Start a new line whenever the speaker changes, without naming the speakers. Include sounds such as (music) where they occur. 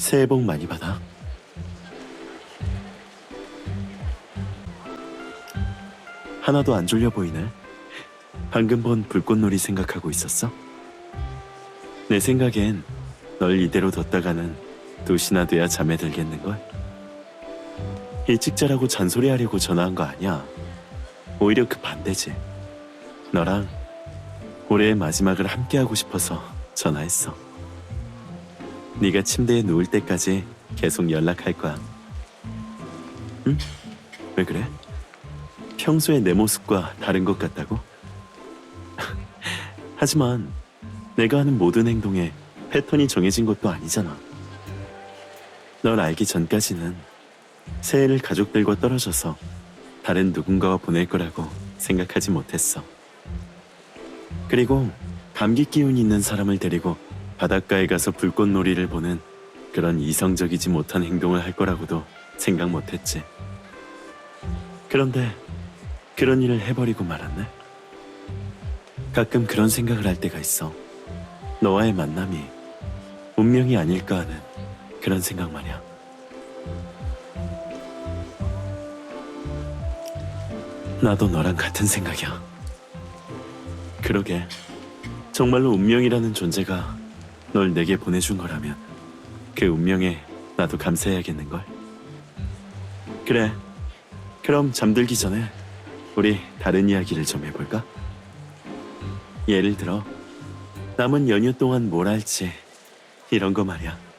새해 복 많이 받아. 하나도 안 졸려 보이네. 방금 본 불꽃놀이 생각하고 있었어? 내 생각엔 널 이대로 뒀다가는 도시나 돼야 잠에 들겠는걸? 일찍 자라고 잔소리하려고 전화한 거 아니야. 오히려 그 반대지. 너랑 올해의 마지막을 함께하고 싶어서 전화했어. 네가 침대에 누울 때까지 계속 연락할 거야. 응? 왜 그래? 평소에 내 모습과 다른 것 같다고? (laughs) 하지만 내가 하는 모든 행동에 패턴이 정해진 것도 아니잖아. 널 알기 전까지는 새해를 가족들과 떨어져서 다른 누군가와 보낼 거라고 생각하지 못했어. 그리고 감기 기운 있는 사람을 데리고 바닷가에 가서 불꽃놀이를 보는 그런 이성적이지 못한 행동을 할 거라고도 생각 못했지. 그런데 그런 일을 해버리고 말았네. 가끔 그런 생각을 할 때가 있어. 너와의 만남이 운명이 아닐까 하는 그런 생각 말이야. 나도 너랑 같은 생각이야. 그러게. 정말로 운명이라는 존재가 널 내게 보내준 거라면 그 운명에 나도 감사해야겠는걸? 그래. 그럼 잠들기 전에 우리 다른 이야기를 좀 해볼까? 예를 들어, 남은 연휴 동안 뭘 할지, 이런 거 말이야.